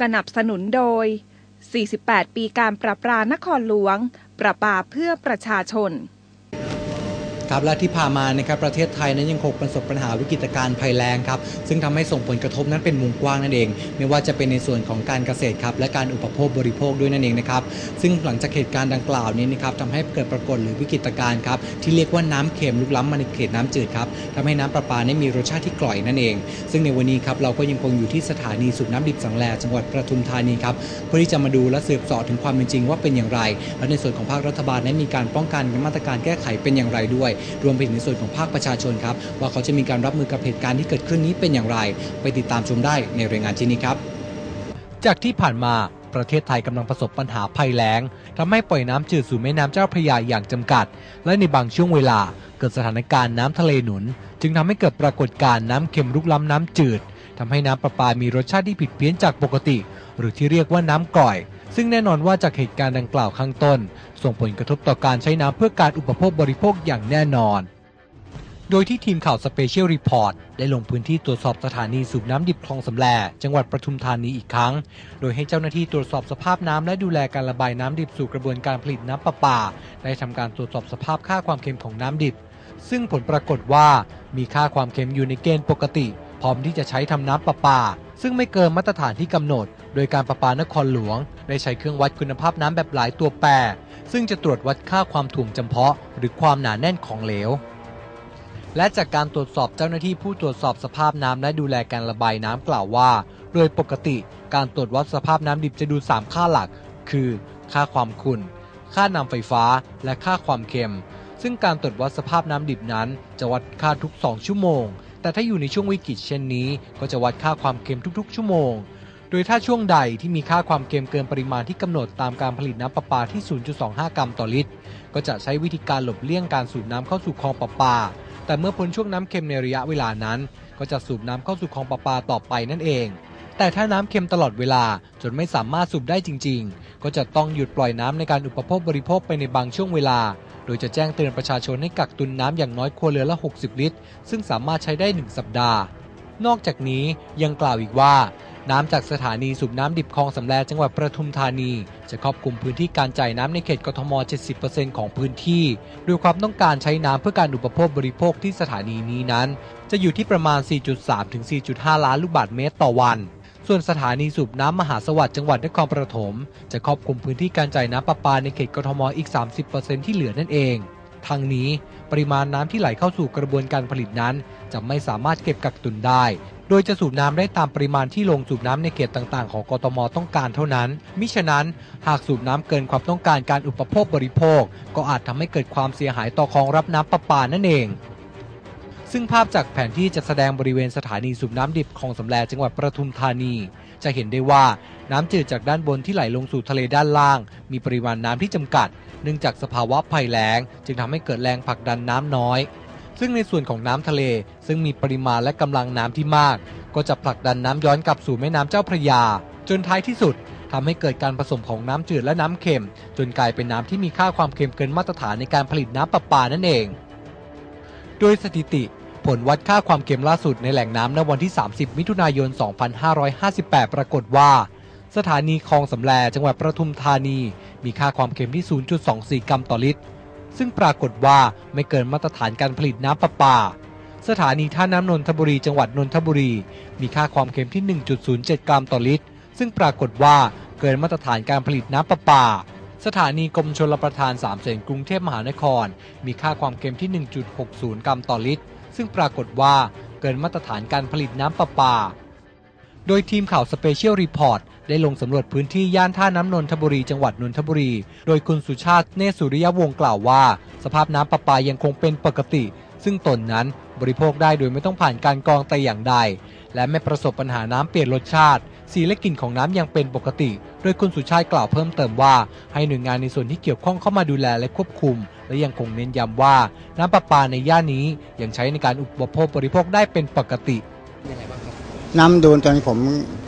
สนับสนุนโดย 48 ปีการปราปรานครหลวง ประปาเพื่อประชาชน ครับและที่ผ่านมานะครับประเทศไทยนั้นยังคงประสบปัญหาวิกฤตการณ์ภัยแล้งครับซึ่งทำให้ส่งผลกระทบนั้นเป็นวงกว้างนั่นเอง ไม่ว่าจะเป็นในส่วนของการเกษตรครับและการอุปโภคบริโภคด้วยนั่นเองนะครับซึ่งหลังจากเหตุการณ์ดังกล่าวนี้นะครับทำให้เกิดปรากฏหรือวิกฤตการณ์ครับที่เรียกว่าน้ำเค็มลุกล้ำมาในเขตน้ำจืดครับทำให้น้ำประปานั้มีรสชาติที่กร่อยนั่นเอง ซึ่งในวันนี้ครับเราก็ยังคงอยู่ที่สถานีสูบน้ำดิบสังแลจังหวัดประทุมธานีครับเพื่อที่จะมาดูและสืบเสอบถึงความเป็นจริงว่าเป็นอย่างไร และในส่วนของภาครัฐบาลนั้นมีการป้องกันมาตรการแก้ไขเป็นอย่างไรด้วยรวมไปถึงในส่วนของภาคประชาชนครับ ว่าเขาจะมีการรับมือกับเหตุการณ์ที่เกิดขึ้นนี้เป็นอย่างไร ไปติดตามชมได้ในรายงานชิ้นนี้ครับ จากที่ผ่านมาประเทศไทยกำลังประสบปัญหาภัยแล้งทำให้ปล่อยน้ำจืดสู่แม่น้ำเจ้าพระยาอย่างจำกัด และในบางช่วงเวลาเกิดสถานการณ์น้ำทะเลหนุน จึงทำให้เกิดปรากฏการณ์น้ำเค็มลุกล้ำน้ำจืดทำให้น้ำประปามีรสชาติที่ผิดเพี้ยนจากปกติ หรือที่เรียกว่าน้ำก่อย ซึ่งแน่นอนว่าจากเหตุการณ์ดังกล่าวข้างต้น ส่งผลกระทบต่อการใช้น้ำเพื่อการอุปโภคบริโภคอย่างแน่นอน โดยที่ทีมข่าวสเปเชียลรีพอร์ตได้ลงพื้นที่ตรวจสอบสถานีสูบน้ำดิบคลองสำแลจังหวัดปทุมธานีอีกครั้ง โดยให้เจ้าหน้าที่ตรวจสอบสภาพน้ำและดูแลการระบายน้ำดิบสู่กระบวนการผลิตน้ำประปา ได้ทำการตรวจสอบสภาพค่าความเค็มของน้ำดิบ ซึ่งผลปรากฏว่ามีค่าความเค็มอยู่ในเกณฑ์ปกติ พร้อมที่จะใช้ทำน้ำประปา ซึ่งไม่เกินมาตรฐานที่กำหนด โดยการประปานครหลวง ได้ใช้เครื่องวัดคุณภาพน้ำแบบหลายตัวแปร ซึ่งจะตรวจวัดค่าความถ่วงจำเพาะ หรือความหนาแน่นของเหลว และจากการตรวจสอบเจ้าหน้าที่ผู้ตรวจสอบสภาพน้ำและดูแลการระบายน้ำกล่าวว่า โดยปกติการตรวจวัดสภาพน้ำดิบจะดู 3 ค่าหลัก คือ ค่าความขุ่น ค่านำไฟฟ้า และค่าความเค็ม ซึ่งการตรวจวัดสภาพน้ำดิบนั้น จะวัดค่าทุก 2 ชั่วโมงแต่ถ้าอยู่ในช่วงวิกฤตเช่นนี้ ก็จะวัดค่าความเค็มทุกๆ ชั่วโมง ดยถ้าช่วงใดที่มีค่าความเค็มเกินปริมาณที่กำหนดตามการผลิตน้ำประปาที่ 0.25 กรัมต่อลิตร ก็จะใช้วิธีการหลบเลี่ยงการสูบน้ำเข้าสู่คลองประปา แต่เมื่อพ้นช่วงน้ำเค็มในระยะเวลานั้น ก็จะสูบน้ำเข้าสู่คลองประปาต่อไปนั่นเอง แต่ถ้าน้ำเค็มตลอดเวลาจนไม่สามารถสูบได้จริง ๆ ก็จะต้องหยุดปล่อยน้ำในการอุปโภคบริโภคไปในบางช่วงเวลา โดยจะแจ้งเตือนประชาชนให้กักตุนน้ำอย่างน้อยครัวเรือนละ 60 ลิตร ซึ่งสามารถใช้ได้ 1 สัปดาห์ นอกจากนี้ยังกล่าวอีกว่า น้ำจากสถานีสูบน้ำดิบคลองสำแลจังหวัดประทุมธานี จะครอบคลุมพื้นที่การจ่ายน้ำในเขตกทม 70%ของพื้นที่โดยความต้องการใช้น้ำเพื่อการอุปโภคบริโภคที่สถานีนี้นั้น จะอยู่ที่ประมาณ 4.3 ถึง 4.5 ล้านลูกบาศก์เมตรต่อวันส่วนสถานีสูบน้ำมหาสวัสดิ์จังหวัดนครปฐมจะครอบคลุมพื้นที่การจ่ายน้ำประปาในเขตกทมอีก 30%ที่เหลือนั่นเอง ทางนี้ปริมาณน้ำที่ไหลเข้าสู่กระบวนการผลิตนั้น จะไม่สามารถเก็บกักตุนได้ โดยจะสูบน้ำได้ตามปริมาณที่ลงสูบน้ำในเขตต่างๆ ของกทมต้องการเท่านั้น มิฉะนั้นหากสูบน้ำเกินความต้องการการอุปโภคบริโภค ก็อาจทำให้เกิดความเสียหายต่อคลองรับน้ำประปานั่นเอง ซึ่งภาพจากแผนที่จะแสดงบริเวณสถานีสูบน้ำดิบคลองสำแลจังหวัดประทุมธานี จะเห็นได้ว่าน้ำจืดจากด้านบนที่ไหลลงสู่ทะเลด้านล่าง มีปริมาณน้ำที่จำกัด เนื่องจากสภาวะภัยแล้ง จึงทำให้เกิดแรงผลักดันน้ำน้อย ซึ่งในส่วนของน้ำทะเล ซึ่งมีปริมาณและกำลังน้ำที่มาก ก็จะผลักดันน้ำย้อนกลับสู่แม่น้ำเจ้าพระยา จนท้ายที่สุดทำให้เกิดการผสมของน้ำจืดและน้ำเค็ม จนกลายเป็นน้ำที่มีค่าความเค็มเกินมาตรฐานในการผลิตน้ำประปานั่นเอง โดยสถิติ ผลวัดค่าความเค็มล่าสุดในแหล่งน้ำในวันที่ 30 มิถุนายน 2558 ปรากฏว่า สถานีคลองสำแลจังหวัดประทุมธานี มีค่าความเค็มที่ 0.24 กรัมต่อลิตร ซึ่งปรากฏว่าไม่เกินมาตรฐานการผลิตน้ำประปา สถานีท่าน้ำนนทบุรีจังหวัดนนทบุรี มีค่าความเค็มที่ 1.07 กรัมต่อลิตร ซึ่งปรากฏว่าเกินมาตรฐานการผลิตน้ำประปา สถานีกรมชลประทานสามเสนกรุงเทพมหานคร มีค่าความเค็มที่ 1.60 กรัมต่อลิตร ซึ่งปรากฏว่าเกินมาตรฐานการผลิตน้ำประปา โดยทีมข่าวสเปเชียลรีพอร์ต ได้ลงสำรวจพื้นที่ย่านท่าน้ำนนทบุรีจังหวัดนนทบุรี โดยคุณสุชาติเนศสุริยวงศ์กล่าวว่า สภาพน้ำประปายังคงเป็นปกติ ซึ่งตนนั้นบริโภคได้โดยไม่ต้องผ่านการกรองแต่อย่างใด และไม่ประสบปัญหาน้ำเปลี่ยนรสชาติ สีและกลิ่นของน้ำยังเป็นปกติ โดยคุณสุชาติกล่าวเพิ่มเติมว่า ให้หน่วยงานในส่วนที่เกี่ยวข้องเข้ามาดูแลและควบคุม และยังคงเน้นย้ำว่าน้ำประปาในย่านนี้ยังใช้ในการอุปโภคบริโภคได้เป็นปกติ น้ำดูนตอนผม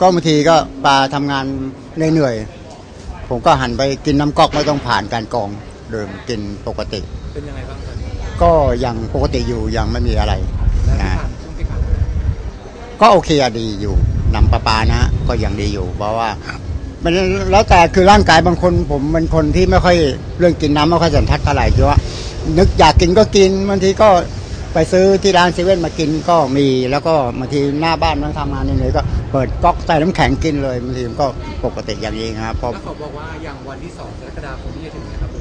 ก็บางทีก็ปลาทำงานเหนื่อยๆผมก็หันไปกินน้ำก๊อกไม่ต้องผ่านการกรองดื่มกินปกติ เป็นยังไงบ้างตอนนี้ก็ยังปกติอยู่ยังไม่มีอะไรและนะผ่านช่วงที่ผ่านมาก็โอเคอะดีอยู่น้ำประปานะ ก็ยังดีอยู่ เพราะว่า มันแล้วแต่คือร่างกายบางคนผมเป็นคนที่ไม่ค่อยเรื่องกินน้ำไม่ค่อยสันทัดเท่าไหร่คือว่านึกอยากกินก็กินบางทีก็ ไปซื้อที่ร้านเซเว่นมากินก็มี แล้วก็บางทีหน้าบ้านนั่งทำงานเหนื่อยๆก็เปิดก๊อกใส่น้ำแข็งกินเลยบางทีมันก็ปกติอย่างนี้ครับเพราะแล้วเขาบอกว่าอย่างวันที่2กรกฎาคมที่จะถึงนะครับลุ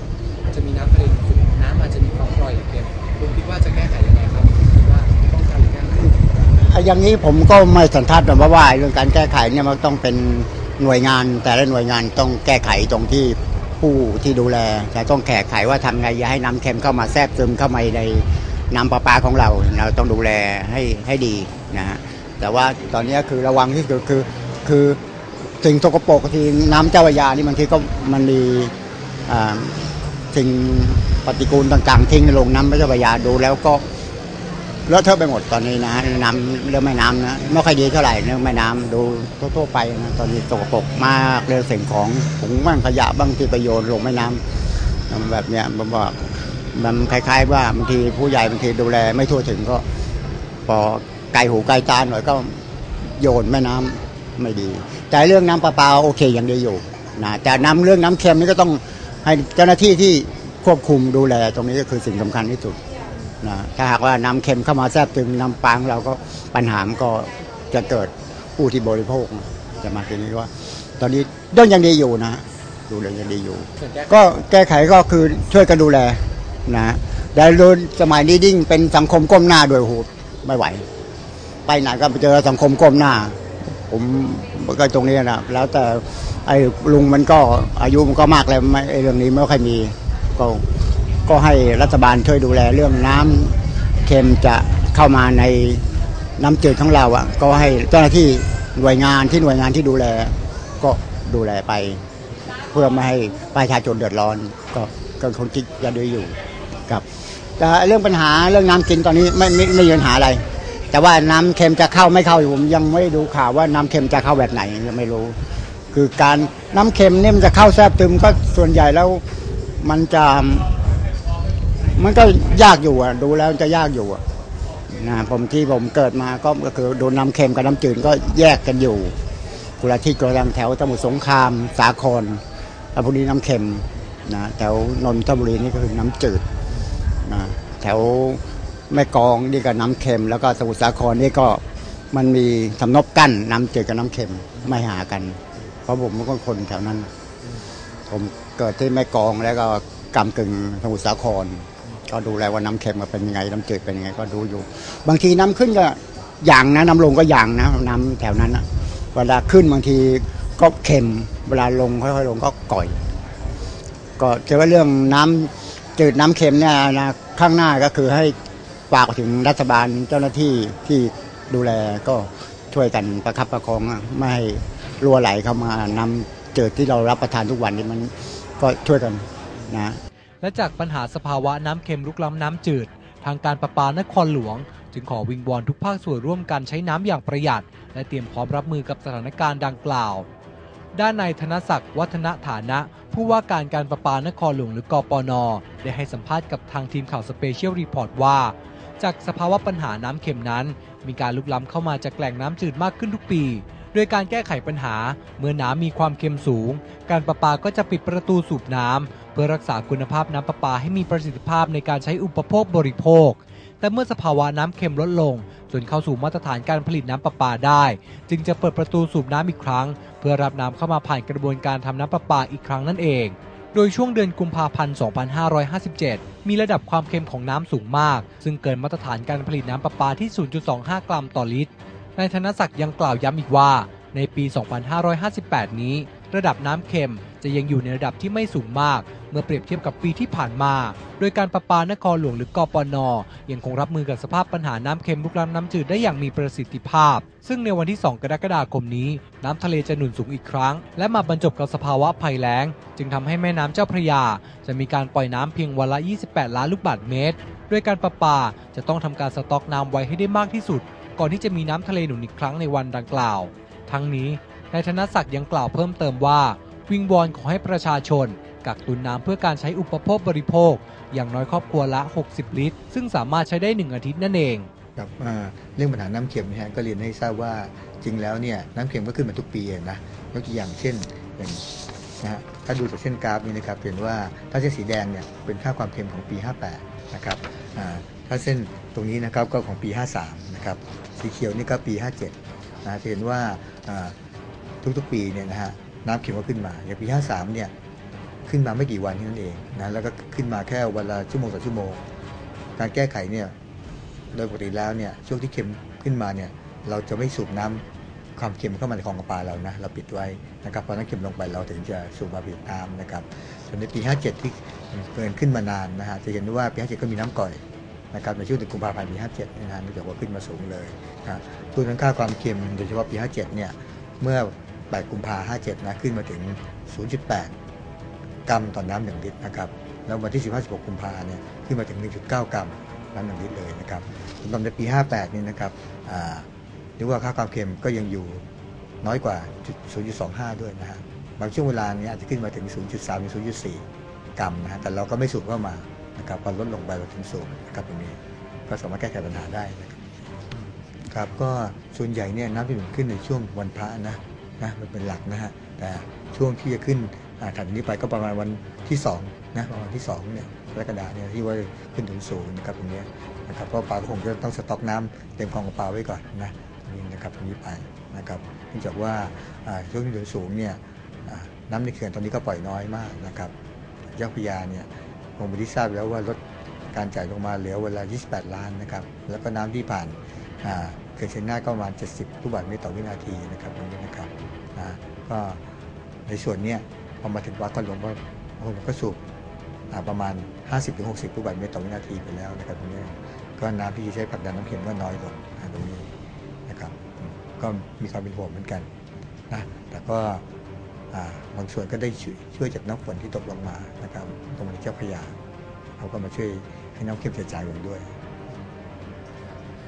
งจะมีน้ำทะเลหนุนสูงน้ำอาจจะมีความกร่อยหรือเค็มลุงคิดว่าจะแก้ไขยังไงครับคิดว่าป้องกันหรือแก้ไขอย่างนี้ผมก็ไม่สันทัดหรอกว่าเรื่องการแก้ไขเนี่ยมันต้องเป็นหน่วยงาน แต่ละหน่วยงานต้องแก้ไขตรงที่ผู้ที่ดูแลจะต้องแก้ไขว่าทำไงอย่าให้น้ำเค็มเข้ามาแทรกซึมเข้ามาใน น้ำประปาของเราเราต้องดูแลให้ให้ดีนะฮะแต่ว่าตอนนี้คือระวังที่สุดคือคือสิ่งสกปรกที่น้ำเจ้าพระยานี่บางทีก็มันมีอ่าสิ่งปฏิกูลต่างๆ ทิ้งลงน้ำเจ้าพระยาดูแล้วก็เลอะเทอะไปหมดตอนนี้นะฮะน้ำเรื่องแม่น้ำนะไม่ค่อยดีเท่าไหร่เรื่องแม่น้ำดูทั่วๆไปนะตอนนี้สกปรกมากเรื่องสิ่งของถุงบ้างขยะบ้างที่ไปโยชน์ลงแม่น้ำแบบเนี้ยผมบอก มันคล้าย ๆ ว่าบางทีผู้ใหญ่บางทีดูแล ไม่ทั่วถึงก็พอไกลหูไกลตาหน่อยก็โยนแม่น้ำไม่ดี แต่เรื่องน้ำประปาโอเคยังไดีอยู่นะแต่น้ำเรื่องน้ำเค็มนี่ก็ต้องให้เจ้าหน้าที่ที่ควบคุมดูแล ตรงนี้ก็คือสิ่งสำคัญที่สุดนะถ้าหากว่าน้ำเค็มเข้ามาแทรกซึมน้ำปางเราก็ปัญหามก็จะเกิดผู้ที่บริโภคจะมาทีนี้ว่า ตอนนี้เรื่องยังดีอยู่นะดูแลยังดีอยู่ ก็แก้ไขก็คือช่วยกันดูแล นะแต่รุ่นสมัยนี้ยิ่งเป็นสังคมก้มหน้าด้วยโอ้โหไม่ไหว ไปไหนก็ไปเจอสังคมก้มหน้า ผมก็ตรงนี้นะแล้วแต่ไอ้ลุงมันก็อายุมันก็มากแล้วไอ้เรื่องนี้ไม่ค่อยมีก็ก็ให้รัฐบาลช่วยดูแลเรื่องน้ำเค็มจะเข้ามาในน้ำจืดของเราอะ ก็ให้เจ้าหน้าที่หน่วยงานที่หน่วยงานที่ดูแล ก็ดูแลไป เพื่อไม่ให้ประชาชนเดือดร้อน ก็ก็คงคิดจะดูอยู่ ครับแต่เรื่องปัญหาเรื่องน้ำกินตอนนี้ไม่ไม่ไม่มีปัญหาอะไร แต่ว่าน้ำเค็มจะเข้าไม่เข้าอยู่ผมยังไม่ดูข่าวว่าน้ำเค็มจะเข้าแบบไหนยังไม่รู้ คือการน้ำเค็มเนี่ยมันจะเข้าแทรกซึมก็ส่วนใหญ่แล้วมันจะ มันก็ยากอยู่อะ ดูแล้วจะยากอยู่อะนะผมที่ผมเกิดมาก็ก็คือโดนน้ำเค็มกับน้ำจืดก็แยกกันอยู่กุลาที่กระดังแถวสมุทรสงครามสาครแล้วพวกนี้น้ำเค็มนะแถวนนทบุรีนี่ก็คือน้ำจืด นะแถวแม่กองนี่ก็น้ำเค็ม แล้วก็สมุทรสาครนี่ก็มันมีสำนบกั้นน้ำจืดกับน้ำเค็มไม่หากัน เพราะผมเป็นคนแถวนั้น ผมเกิดที่แม่กองแล้วก็กำกึ่งสมุทรสาคร ก็ดูแลว่าน้ำเค็มเป็นยังไงน้ำจืดเป็นยังไงก็ดูอยู่ บางทีน้ำขึ้นก็อย่างนะน้ำลงก็อย่างนะน้ำแถวนั้นนะเวลาขึ้นบางทีก็เค็ม เวลาลงค่อยๆลงก็ก่อย ก็จอว่าเรื่องน้ำ จืดน้ำเค็มเนี่ยนะข้างหน้าก็คือให้ฝากถึงรัฐบาลเจ้าหน้าที่ที่ดูแลก็ช่วยกันประคับประคองไม่ให้รั่วไหลเข้ามาน้ำจืดที่เรารับประทานทุกวันนี้มันก็ช่วยกันนะและจากปัญหาสภาวะน้ำเค็มลุกล้ำน้ำจืด ทางการประปานครหลวง จึงขอวิงวอนทุกภาคส่วนร่วมกันใช้น้ำอย่างประหยัด และเตรียมพร้อมรับมือกับสถานการณ์ดังกล่าว ด้านนายธนศักดิ์วัฒนฐานะ ผู้ว่าการการประปานครหลวงหรือกปนได้ให้สัมภาษณ์กับทางทีมข่าวสเปเชียลรีพอร์ตว่า จากสภาวะปัญหาน้ำเค็มนั้น มีการลุกล้ำเข้ามาจากแหล่งน้ำจืดมากขึ้นทุกปี โดยการแก้ไขปัญหา เมื่อน้ำมีความเค็มสูง การประปาก็จะปิดประตูสูบน้ำเพื่อรักษาคุณภาพน้ำประปาให้มีประสิทธิภาพในการใช้อุปโภคบริโภค แต่เมื่อสภาวะน้ำเค็มลดลง จนเข้าสู่มาตรฐานการผลิตน้ำประปาได้ จึงจะเปิดประตูสูบน้ำอีกครั้ง เพื่อรับน้ำเข้ามาผ่านกระบวนการทำน้ำประปาอีกครั้งนั่นเอง โดยช่วงเดือนกุมภาพันธ์ 2557 มีระดับความเค็มของน้ำสูงมาก ซึ่งเกินมาตรฐานการผลิตน้ำประปาที่ 0.25 กรัมต่อลิตร นายธนศักดิ์ยังกล่าวย้ำอีกว่า ในปี 2558 นี้ ระดับน้ำเค็ม จะยังอยู่ในระดับที่ไม่สูงมาก เมื่อเปรียบเทียบกับปีที่ผ่านมา โดยการประปานครหลวงหรือกปน ยังคงรับมือกับสภาพปัญหาน้ำเค็มลุกล้ำน้ำจืดได้อย่างมีประสิทธิภาพ ซึ่งในวันที่ 2 กรกฎาคมนี้ น้ำทะเลจะหนุนสูงอีกครั้ง และมาบรรจบกับสภาวะภัยแล้ง จึงทำให้แม่น้ำเจ้าพระยา จะมีการปล่อยน้ำเพียงวันละ 28 ล้านลูกบาศก์เมตร โดยการประปาจะต้องทำการสต็อกน้ำไว้ให้ได้มากที่สุด ก่อนที่จะมีน้ำทะเลหนุนอีกครั้งในวันดังกล่าว ทั้งนี้นายธนศักดิ์ยังกล่าวเพิ่มเติมว่า วิงวอนขอให้ประชาชน กักตุนน้ำเพื่อการใช้อุปโภคบริโภค อย่างน้อยครอบครัวละ 60 ลิตร ซึ่งสามารถใช้ได้ 1 อาทิตย์นั่นเองกับเรื่องปัญหาน้ำเค็มนะฮะก็เรียนให้ทราบว่าจริงแล้วเนี่ยน้ำเค็มก็ขึ้นมาทุกปีนะยกตัวอย่างเช่นอย่างนะฮะถ้าดูจากเส้นกราฟนี้นะครับเห็นว่าถ้าเส้นสีแดงเนี่ยเป็นค่าความเค็มของปี 58 นะครับถ้าเส้นตรงนี้นะครับก็ของปี 53 นะครับสีเขียวนี่ก็ปี 57นะจะเห็นว่าอ่าทุกๆปีเนี่ยนะฮะ น้ำเค็มก็ขึ้นมา อย่างปี53เนี่ยขึ้นมาไม่กี่วันเท่นั้นเองนะแล้วก็ขึ้นมาแค่วันละชั่วโมงต่อชั่วโมง การแก้ไขเนี่ยโดยปกติแล้วเนี่ยช่วงที่เค็มขึ้นมาเนี่ยเราจะไม่สูบน้ำความเค็มเข้ามาในคลองประปาเรานะเราปิดไว้นะครับพอน้ำเค็มลงไปเราถึงจะสูบมาผลิตน้ำนะครับส่วนในปี 57 ที่เกินขึ้นมานานนะฮะจะเห็นได้ว่าปี 57 ก็มีน้ำก่อยนะครับในช่วงเดือนกุมภาพันธ์ปี 57นะฮะเนื่องจากว่าขึ้นมาสูงเลยนะตัวนั้นค่าความเค็มโดยเฉพาะปี 57 เนี่ยเมื่อ 8 กุมภาพันธ์57 นะ ขึ้นมาถึง 0.8 กรัมต่อนน้ำหนึ่งลิตรนะครับ แล้ววันที่ 15 16 กุมภาเนี่ย ขึ้นมาถึง 1.9 กรัมน้ำหนึ่งลิตรเลยนะครับสำหรับในปี 58 นี่นะครับอ่าเรียกว่าค่าความเค็มก็ยังอยู่น้อยกว่า 0.25 ด้วยนะฮะ บางช่วงเวลาเนี้อาจจะขึ้นมาถึง 0.3ถึง0.4 กรัมนะฮะ แต่เราก็ไม่สูบเข้ามานะครับพอลดลงไปเราถึงสูบนะครับตรงนี้ก็สามารถแก้ไขปัญหาได้นะครับครับก็ส่วนใหญ่เนี่ยน้ำจะหนุนขึ้นในช่วงวันพระนะ นะมันเป็นหลักนะฮะแต่ช่วงที่จะขึ้นถัดจากนี้ไปก็ประมาณวันที่2นะประมาณที่2เนี่ยกรกฎาเนี่ยที่ว่าขึ้นถึงศูนย์นะครับตรงนี้นะครับเพราะปลาก็คงจะต้องสต็อกน้ำเต็มคลองปลาไว้ก่อนนะนี้นะครับตรงนี้ไปนะครับเนื่องจากว่าช่วงที่ถึงสูงเนี่ยน้ำในเขื่อนตอนนี้ก็ปล่อยน้อยมากนะครับเจ้าพระยาเนี่ยคงไปที่ทราบแล้วว่าลดการจ่ายลงมาเหลือเวลา 28 ล้านนะครับแล้วก็น้ำที่ผ่านเขื่อนเชียงนาก็ประมาณ 70ลูกบาศก์เมตรต่อวินาทีนะครับ ก็ในส่วนเนี้ยพอมาถึงวัดก็หลวงก็ผมก็สูบอ่าประมาณ 50-60ลูกบาศก์เมตรต่อวินาทีไปแล้วนะครับตรงนี้ก็น้ำที่ใช้ผลักดันน้ำเค็มก็น้อยลงอ่าตรงนี้นะครับอืมก็มีความเป็นห่วงเหมือนกันนะแต่ก็อ่าบางส่วนก็ได้ช่วยช่วยจากน้ำฝนที่ตกลงมานะครับ ตรงนี้เจ้าพระยาเขาก็มาช่วยให้น้ำเค็มกระจายลงด้วย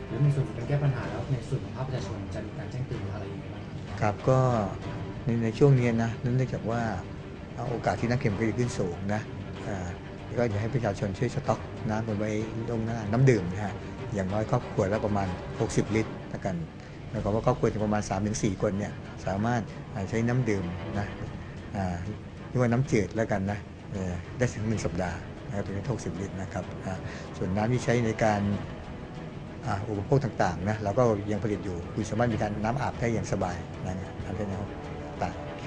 หรือในส่วนของการแก้ปัญหาแล้วในส่วนของภาคประชาชนจะมีการแจ้งเตือนอะไรอย่างไรบ้างครับก็ ในในช่วงนี้นะเนื่องจากว่าโอกาสที่น้ำเค็มก็จะขึ้นสูงนะอ่าก็อยากให้ประชาชนช่วยสต็อกน้ำไว้ลงหน้าน้ำดื่มนะฮะอย่างน้อยครอบครัวละประมาณ 60 ลิตรละกันหมายความว่าครอบครัวจะประมาณ 3-4 คนเนี่ยสามารถใช้น้ำดื่มนะอ่าเรียกว่าน้ำจืดแล้วกันนะได้ถึง1สัปดาห์นะครับถึง60ลิตรนะครับอ่าส่วนน้ำที่ใช้ในการอุปโภคต่างๆนะเราก็ยังผลิตอยู่คุณสามารถมีการน้ำอาบได้อย่างสบายนะฮะทำได้นห้องต่า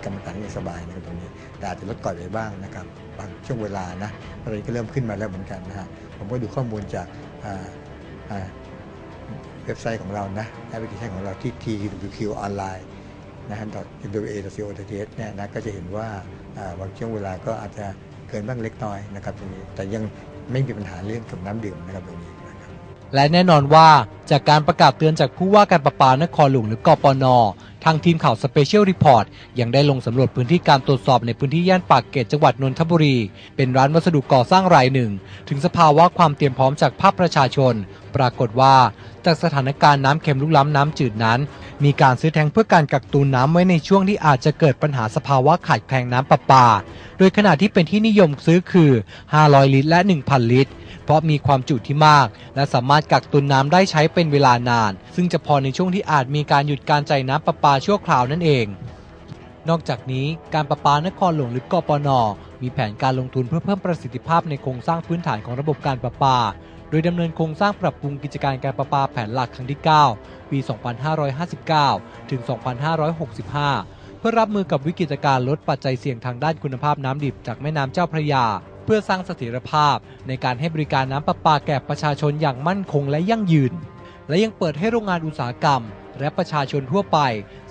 กรรมต่างๆได้อย่างสบายนะครับตรงนี้ แต่อาจจะลดก่อนไปบ้างนะครับบางช่วงเวลานะอะไรก็เริ่มขึ้นมาแล้วเหมือนกันนะฮะผมก็ดูข้อมูลจากเว็บไซต์ของเรานะแอปพลิเคชันของเราที่ twq ออนไลน์นะฮะ .wa.co.th เนี่ยนะก็จะเห็นว่าบางช่วงเวลาก็อาจจะเกินบ้างเล็กน้อยนะครับตรงนี้แต่ยังไม่มีปัญหาเรื่องกับน้ำดื่มนะครับตรงนี้นะครับและแน่นอนว่าจากการประกาศเตือนจากผู้ว่าการประปานครหลวงหรือกปน ทางทีมข่าวสเปเชียลรีพอร์ตยังได้ลงสำรวจพื้นที่การตรวจสอบในพื้นที่ย่านปากเกร็ดจังหวัดนนทบุรี เป็นร้านวัสดุก่อสร้างรายหนึ่ง ถึงสภาวะความเตรียมพร้อมจากภาคประชาชน ปรากฏว่า จากสถานการณ์น้ำเค็มลุกล้ำน้ำจืดนั้น มีการซื้อแทงเพื่อการกักตุนน้ำไว้ในช่วงที่อาจจะเกิดปัญหาสภาวะขาดแคลนน้ำประปา โดยขณะที่เป็นที่นิยมซื้อคือ 500 ลิตรและ 1,000 ลิตร ราะมีความจุที่มาก และสามารถกักตุนน้ำได้ใช้เป็นเวลานาน ซึ่งจะพอในช่วงที่อาจมีการหยุดการจ่ายน้ำประปาชั่วคราวนั่นเอง นอกจากนี้การประปานครหลวงหรือกปน มีแผนการลงทุนเพื่อเพิ่มประสิทธิภาพในโครงสร้างพื้นฐานของระบบการประปา โดยดำเนินโครงสร้างปรับปรุงกิจการการประปาแผนหลักครั้งที่ 9 ปี 2559 ถึง 2565 เพื่อรับมือกับวิกฤตการณ์ลดปัจจัยเสี่ยงทางด้านคุณภาพน้ำดิบจากแม่น้ำเจ้าพระยา เพื่อสร้างเสถียรภาพในการให้บริการน้ำประปาแก่ประชาชนอย่างมั่นคงและยั่งยืน และยังเปิดให้โรงงานอุตสาหกรรม และประชาชนทั่วไป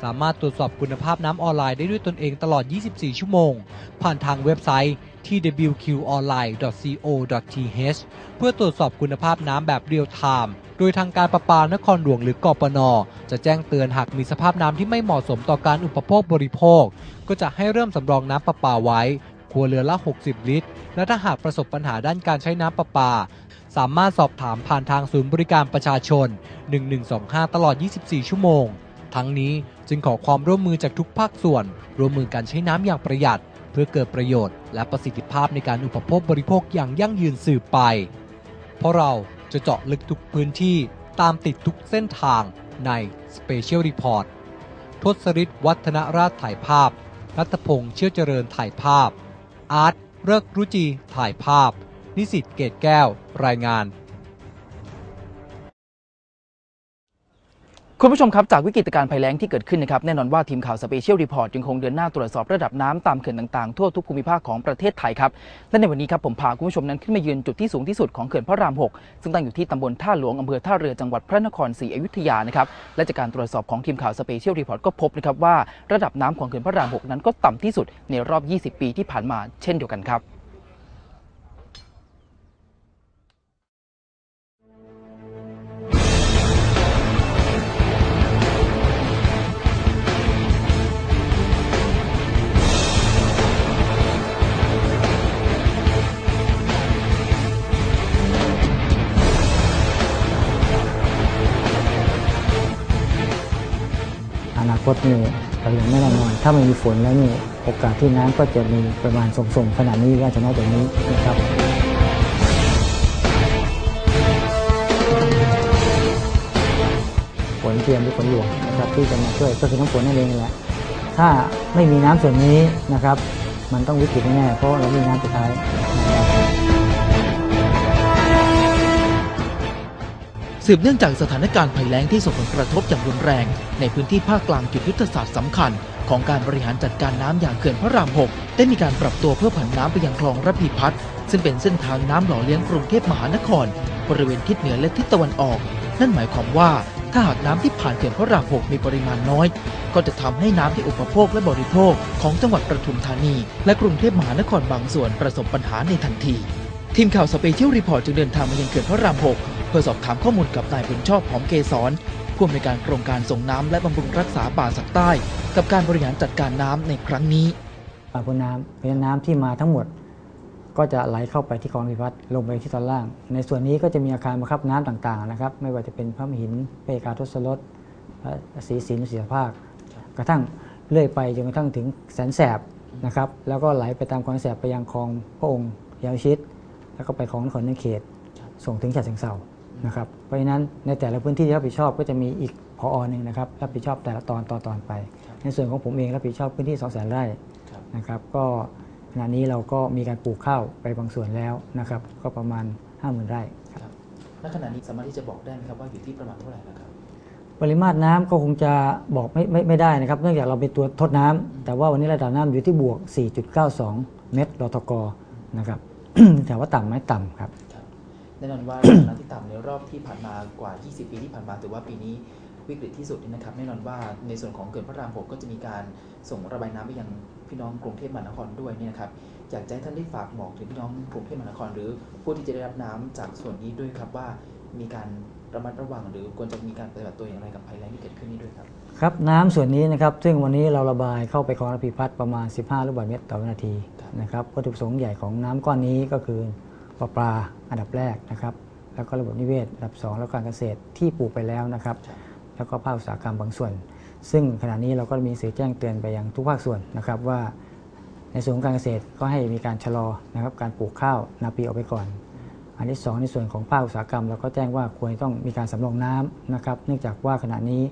สามารถตรวจสอบคุณภาพน้ำออนไลน์ได้ด้วยตนเองตลอด 24 ชั่วโมง ผ่านทางเว็บไซต์ที่ wqonline.co.th เพื่อตรวจสอบคุณภาพน้ำแบบเรียลไทม์ โดยทางการประปานครหลวงหรือกปน จะแจ้งเตือนหากมีสภาพน้ำที่ไม่เหมาะสมต่อการอุปโภคบริโภค ก็จะให้เริ่มสำรองน้ำประปาไว้ ครัวเรือนละ 60 ลิตร และถ้าหากประสบปัญหาด้านการใช้น้ำประปา สามารถสอบถามผ่านทางศูนย์บริการประชาชน 1125 ตลอด 24 ชั่วโมง ทั้งนี้จึงขอความร่วมมือจากทุกภาคส่วน ร่วมมือกันใช้น้ำอย่างประหยัด เพื่อเกิดประโยชน์ และประสิทธิภาพในการอุปโภคบริโภคอย่างยั่งยืนสืบไป เพราะเราจะเจาะลึกทุกพื้นที่ตามติดทุกเส้นทางใน Special Report ทศริศวัฒนราชถ่ายภาพ รัตพงษ์เชื่อเจริญถ่ายภาพ อาร์ตเลิกรุจีถ่ายภาพ นิสิตเกตแก้ว รายงาน คุณผู้ชมครับจากวิกฤตการณ์ภัยแล้งที่เกิดขึ้นนะครับแน่นอนว่าทีมข่าวสเปเชียลรีพอร์ตยังคงเดินหน้าตรวจสอบระดับน้ำตามเขื่อนต่างๆ ทั่วทุกภูมิภาคของประเทศไทยครับและในวันนี้ครับผมพาคุณผู้ชมนั้นขึ้นมายืนจุดที่สูงที่สุดของเขื่อนพระราม 6 ซึ่งตั้งอยู่ที่ตำบลท่าหลวงอำเภอท่าเรือจังหวัดพระนครศรีอยุธยานะครับและจากการตรวจสอบของทีมข่าวสเปเชียลรีพอร์ตก็พบนะครับว่าระดับน้ำของเขื่อนพระราม 6 นั้นก็ต่ำที่สุดในรอบ 20 ปีที่ผ่านมาเช่นเดียวกันครับ คตนี่เรายังไม่แน่นอน ถ้าไม่มีฝนแล้วนี่โอกาสที่น้ำก็จะมีประมาณส่งๆขนาดนี้ก็อาจะน้อยกว่านี้นะครับฝนเทียมหรือฝนหลวงนะครับที่จะมาช่วยก็คือน้ำฝนนั่นเองแหละถ้าไม่มีน้ำส่วนนี้นะครับ มันต้องวิกฤตแน่เพราะเราไม่มีน้ำสุดท้ายนะครับ สืบเนื่องจากสถานการณ์ภัยแล้งที่ส่งผลกระทบอย่างรุนแรง ในพื้นที่ภาคกลางจุดยุทธศาสตร์สำคัญ ของการบริหารจัดการน้ำอย่างเขื่อนพระราม 6 ได้มีการปรับตัวเพื่อผันน้ำไปยังคลองระพีพัฒน์ซึ่งเป็นเส้นทางน้ำหล่อเลี้ยงกรุงเทพมหานคร บริเวณทิศเหนือและทิศตะวันออก นั่นหมายความว่าถ้าหากน้ำที่ผ่านเขื่อนพระราม 6 มีปริมาณน้อย ก็จะทำให้น้ำที่อุปโภคและบริโภคของจังหวัดประทุมธานี และกรุงเทพมหานครบางส่วนประสบปัญหาในทันทีทีมข่าวสเปเชียลรีพอร์ตจึงเดินทางมายังเขื่อนพระราม 6 เพื่อสอบถามข้อมูลกับนายบุญชอบหอมเกษรผู้อำนวยการโครงการส่งน้ำและบำรุงรักษาป่าสักใต้ กับการบริหารจัดการน้ำในครั้งนี้ปากพ้นน้ำเพราะฉะนั้นน้ำที่มาทั้งหมด ก็จะไหลเข้าไปที่คลองพิพัฒน์ลงไปที่ตอนล่าง ในส่วนนี้ก็จะมีอาคารบังคับน้ำต่างๆนะครับ ไม่ว่าจะเป็นพระมหินเปกาทศรสพระศรีศิลป์ศิลภาค กระทั่งเลื่อยไปจนกระทั่งถึงแสนแสบนะครับ แล้วก็ไหลไปตามคลองแสบไปยังคลองพระองค์ยาวชิด แล้วก็ไปคลองนครนเขต ส่งถึงฉะเชิงเทรา นะครับเพราะฉะนั้นในแต่ละพื้นที่ที่รับผิดชอบก็จะมีอีกพอหนึ่งนะครับรับผิดชอบแต่ละตอนตอนตอนไป ในส่วนของผมเองรับผิดชอบพื้นที่2 0 0 0 0 0ไร่นะครับก็ขณะนี้เราก็มีการปลูกข้าวไปบางส่วนแล้วนะครับก็ประมาณ 50,000 ไร่ครับณขณะนี้สามารถที่จะบอกได้ไหมครับว่าอยู่ที่ประมาณเท่าไหร่แล้วครับปริมาตรน้ำก็คงจะบอกไม่ไม่ไม่ได้นะครับ เนื่องจากเราเป็นตัวทดน้ำแต่ว่าวันนี้ระดับน้ำอยู่ที่บวก 4.92 เมตรรอทกนะครับแต่ว่าต่ำไหมต่ำครับ แน่นอนว่าระดับน้ำที่ต่ำในรอบที่ผ่านมากว่า 20 ปีที่ผ่านมาถือว่าปีนี้วิกฤตที่สุดนี่นะครับ แน่นอนว่าในส่วนของเขื่อนพระราม6ก็จะมีการส่งระบายน้ำไปยังพี่น้องกรุงเทพมหานครด้วยเนี่ยนะครับอยากจะให้ท่านได้ฝากบอกถึงพี่น้องกรุงเทพมหานคร หรือผู้ที่จะได้รับน้ำจากส่วนนี้ด้วยครับว่ามีการระมัดระวังหรือควรจะมีการปฏิบัติตัวอย่างไรกับภัยแล้งที่เกิดขึ้นนี้ด้วยครับครับน้ำส่วนนี้นะครับ ซึ่งวันนี้เราระบายเข้าไปคลองระพีพัฒน์ประมาณ 15 ลูกบาศก์เมตรต่อวินาทีนะครับวัตถุประสงค์ใหญ่ของน้ำก้อนนี้ก็คือ ปลาปลาอันดับแรกนะครับ แล้วก็ระบบนิเวศอันดับ 2 แล้วก็การเกษตรที่ปลูกไปแล้วนะครับ แล้วก็ภาคอุตสาหกรรมบางส่วน ซึ่งขณะนี้เราก็มีสื่อแจ้งเตือนไปยังทุกภาคส่วนนะครับว่าในส่วนของการเกษตรก็ให้มีการชะลอนะครับการปลูกข้าวนาปีออกไปก่อน อันที่สองในส่วนของภาคอุตสาหกรรมเราก็แจ้งว่าควรต้องมีการสำรองน้ำนะครับ เนื่องจากว่าขณะนี้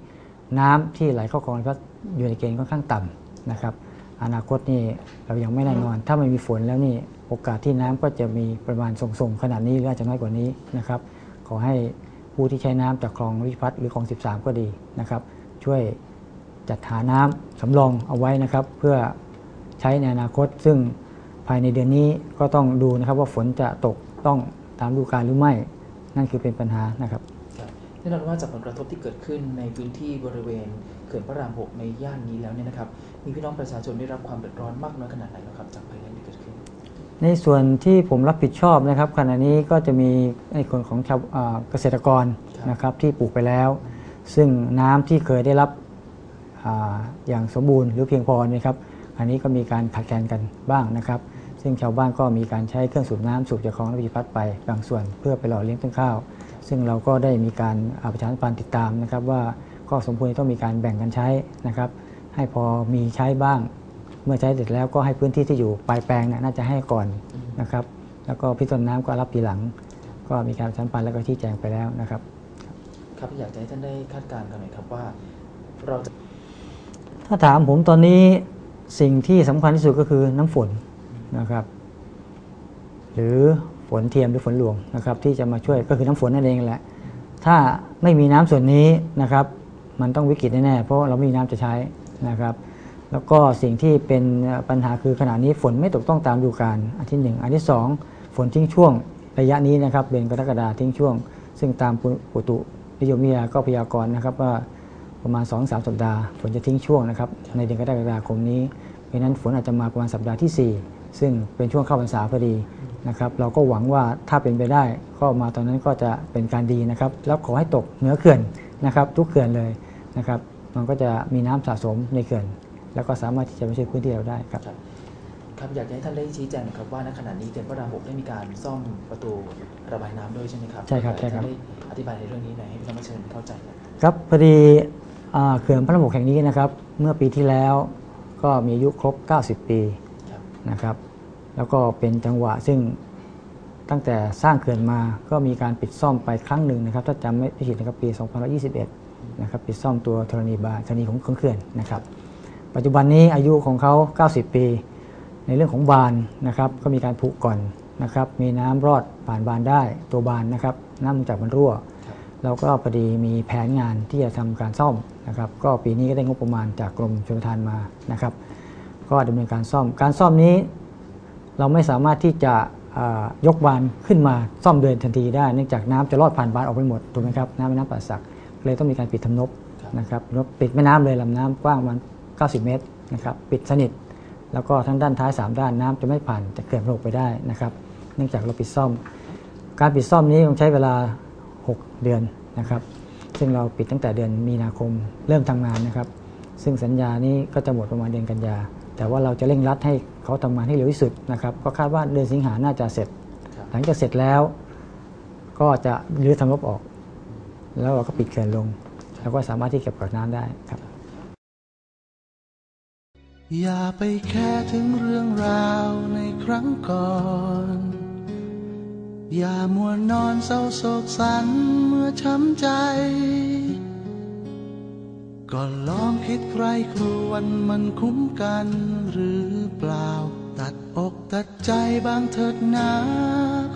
น้ำที่ไหลเข้าคลองก็อยู่ในเกณฑ์ค่อนข้างต่ำนะครับ อนาคตนี่เรายังไม่แน่นอน ถ้าไม่มีฝนแล้วนี่โอกาสที่น้ำก็จะมีประมาณส่งๆขนาดนี้หรืออาจจะน้อยกว่านี้นะครับขอให้ผู้ที่ใช้น้ำจากคลองวิพัฒน์หรือคลอง 13 ก็ดีนะครับ ช่วยจัดหาน้ำสำรองเอาไว้นะครับ เพื่อใช้ในอนาคต ซึ่งภายในเดือนนี้ก็ต้องดูนะครับว่าฝนจะตกต้องตามฤดูกาลหรือไม่ นั่นคือเป็นปัญหานะครับครับแน่นอนว่าจากผลกระทบที่เกิดขึ้นในพื้นที่บริเวณ เขื่อนพระราม6ในย่านนี้แล้วเนี่ยนะครับ มีพี่น้องประชาชนได้รับความเดือดร้อนมากน้อยขนาดไหนแล้วครับจากภัยแล้งที่เกิดขึ้น ในส่วนที่ผมรับผิดชอบนะครับขณะนี้ก็จะมีในคนของชาวอ่าเกษตรกรครับนะครับที่ปลูกไปแล้ว ซึ่งน้ำที่เคยได้รับอาอย่างสมบูรณ์หรือเพียงพอนะครับ อันนี้ก็มีการขาดแคลนกันบ้างนะครับ ซึ่งชาวบ้านก็มีการใช้เครื่องสูบน้ำสูบจากคลองระพีพัฒน์ไปบางส่วนเพื่อไปหล่อเลี้ยงต้นข้าว ซึ่งเราก็ได้มีการอ่าประชาสัมพันธ์ติดตามนะครับว่า ก็สมควรต้องมีการแบ่งกันใช้นะครับ ให้พอมีใช้บ้าง เมื่อใช้เสร็จแล้วก็ให้พื้นที่ที่อยู่ปลายแปลงเนยน่าจะให้ก่อนนะครับ แล้วก็พี่ต้นน้ำก็รับทีหลัง ก็มีการประชาสัมพันธ์แล้วก็ชี้แจงไปแล้วนะครับ ครับอยากจะให้ท่านได้คาดการณ์กันหน่อยครับว่าเราจะถ้าถามผมตอนนี้สิ่งที่สำคัญที่สุดก็คือน้ำฝนนะครับ หรือฝนเทียมหรือฝนหลวงนะครับ ที่จะมาช่วยก็คือน้ำฝนนั่นเองแหละถ้าไม่มีน้ำส่วนนี้นะครับ มันต้องวิกฤตแน่ๆเพราะเราไม่มีน้ำจะใช้นะครับ แล้วก็สิ่งที่เป็นปัญหาคือขณะนี้ฝนไม่ตกต้องตามฤดูกาลอันที่หนึ่งอันที่สองฝนทิ้งช่วงระยะนี้นะครับเดือนกรกฎาทิ้งช่วง ซึ่งตามปุตุนิยมวิทยาก็พยากรณ์นะครับว่าประมาณ 2-3 สัปดาห์ฝนจะทิ้งช่วงนะครับในเดือนกรกฎาคมนี้เพราะฉะนั้นฝนอาจจะมาประมาณสัปดาห์ที่ 4 ซึ่งเป็นช่วงเข้าพรรษาพอดีนะครับเราก็หวังว่าถ้าเป็นไปได้ก็มาตอนนั้นก็จะเป็นการดีนะครับแล้วขอให้ตกเหนือเขื่อนนะครับทุกเขื่อนเลย นะครับมันก็จะมีน้ำสะสมในเขื่อน แล้วก็สามารถที่จะมาช่วยพื้นที่เราได้ครับครับครับอยากจะให้ท่านได้ชี้แจงหนะครับว่าณขณะนี้เขื่อนพระรามหกได้มีการซ่อมประตูระบายน้ำด้วยใช่ไหมครับใช่ครับใช่ครับอยากจะได้อธิบายในเรื่องนี้หน่อยให้พี่น้องประชาชนเข้าใจครับครับพอดีอ่าเขื่อนพระรามหกแห่งนี้นะครับเมื่อปีที่แล้วก็มีอายุครบ 90 ปีครับนะครับ แล้วก็เป็นจังหวะซึ่งตั้งแต่สร้างเขื่อนมาก็มีการปิดซ่อมไปครั้งหนึ่งนะครับ ถ้าจำไม่ผิดนะครับปี2021 นะครับปิดซ่อมตัวธรณีบาธรณีของของเขื่อนนะครับ ปัจจุบันนี้อายุของเขา 90 ปี ในเรื่องของบานนะครับก็มีการผุก่อนนะครับ มีน้ำรอดผ่านบานได้ตัวบานนะครับน้ำมันจากมันรั่ว เราก็พอดีมีแผนงานที่จะทำการซ่อมนะครับ ก็ปีนี้ก็ได้งบประมาณจากกรมชลประทานมานะครับ ก็ดำเนินการซ่อม การซ่อมนี้ เราไม่สามารถที่จะยกบานขึ้นมาซ่อมเดินทันทีได้เนื่องจากน้ำจะลอดผ่านบานออกไปหมดถูกไหมครับน้ำแม่น้ำป่าสัก เลยต้องมีการปิดทำนบนะครับนบปิดแม่น้ำเลยลำน้ำกว้างประมัน 90 เมตรนะครับปิดสนิท แล้วก็ทั้งด้านท้าย 3 ด้านน้ำจะไม่ผ่านจะเกิดโรคไปได้นะครับ เนื่องจากเราปิดซ่อม การปิดซ่อมนี้ต้องใช้เวลา 6 เดือนนะครับ ซึ่งเราปิดตั้งแต่เดือนมีนาคมเริ่มทำงานนะครับ ซึ่งสัญญานี้ก็จะหมดประมาณเดือนกันยา แต่ว่าเราจะเร่งรัดให้เขาทำงานให้เร็วที่สุดนะครับก็คาดว่าเดือนสิงหาน่าจะเสร็จครับหลังจากเสร็จแล้ว ก็จะรื้อทำงบออก แล้วเราก็ปิดเขื่อนลง แล้วก็สามารถที่เก็บกักน้ำได้ครับ อย่าไปแค่ถึงเรื่องราวในครั้งก่อน อย่ามัวนอนเศร้าโศกสันเมื่อช้ำใจ ก็ลองคิดใครครวนมันคุ้มกันหรือเปล่า ตัดอกตัดใจบางเถิดนา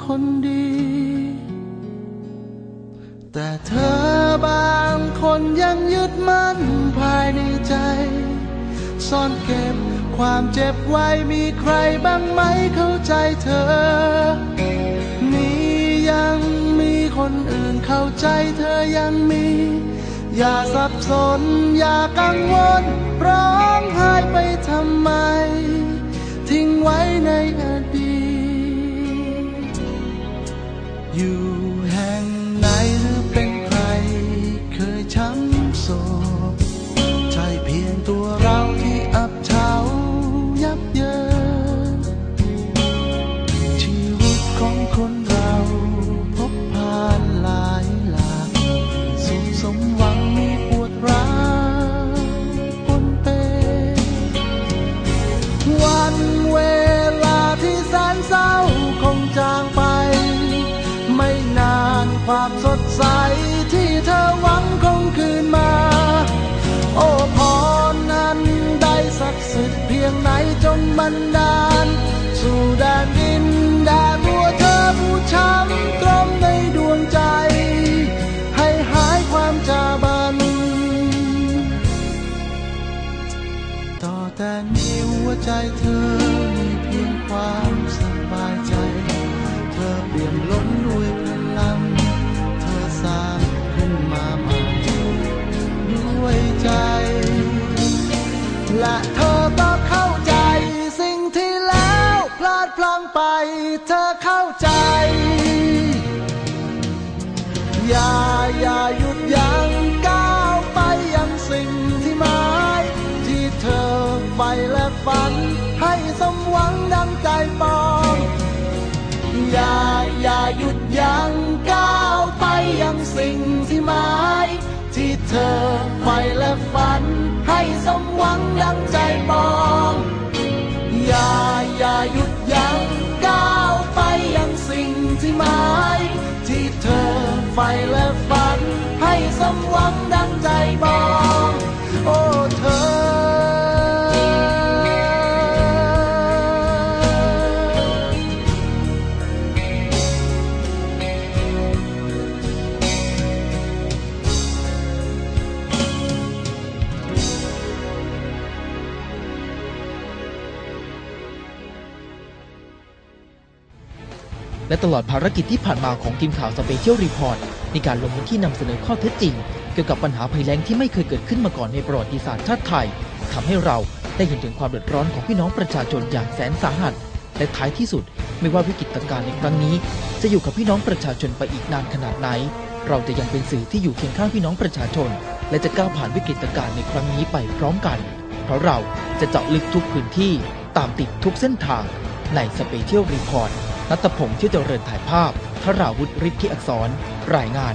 คนดี แต่เธอบางคนยังยึดมั่นภายในใจ ซ่อนเก็บความเจ็บไว้มีใครบ้างไหมเข้าใจเธอ นี่ยังมีคนอื่นเข้าใจเธอยังมี อย่าสับสนอย่ากังวลร้องไห้ไปทำไม ทิ้งไว้ในอ เธอมีเพียงความสบายใจ เธอเปี่ยมล้นด้วยพลัง เธอสร้างขึ้นมาใหม่ด้วยใจ และเธอก็เข้าใจสิ่งที่แล้วพลาดพลั้งไป เธอเข้าใจ อย่า ใฝ่และฝัน ให้สมหวังดังใจปอง อย่าอย่าหยุดยั้งก้าวไปยังสิ่งที่หมายที่เธอใฝ่และฝัน ให้สมหวังดังใจปอง อย่าอย่าหยุดยั้งก้าวไปยังสิ่งที่หมายที่เธอใฝ่และฝัน ให้สมหวังดังใจปอง และตลอดภารกิจที่ผ่านมาของทีมข่าวสเปเชียลรีพอร์ตในการลงพื้นที่นำเสนอข้อเท็จจริง เกี่ยวกับปัญหาภัยแล้งที่ไม่เคยเกิดขึ้นมาก่อนในประวัติศาสตร์ชาติไทยทำให้เราได้เห็นถึงความเดือดร้อนของพี่น้องประชาชนอย่างแสนสาหัส และท้ายที่สุด ไม่ว่าวิกฤตการณ์ในครั้งนี้ จะอยู่กับพี่น้องประชาชนไปอีกนานขนาดไหน เราจะยังเป็นสื่อที่อยู่เคียงข้างพี่น้องประชาชน และจะก้าวผ่านวิกฤตการณ์ในครั้งนี้ไปพร้อมกัน เพราะเราจะเจาะลึกทุกพื้นที่ตามติดทุกเส้นทางในสเปเชียลรีพอร์ต นัตพงศ์ที่เจริญถ่ายภาพทราวุฒิฤทธิอักษร รายงาน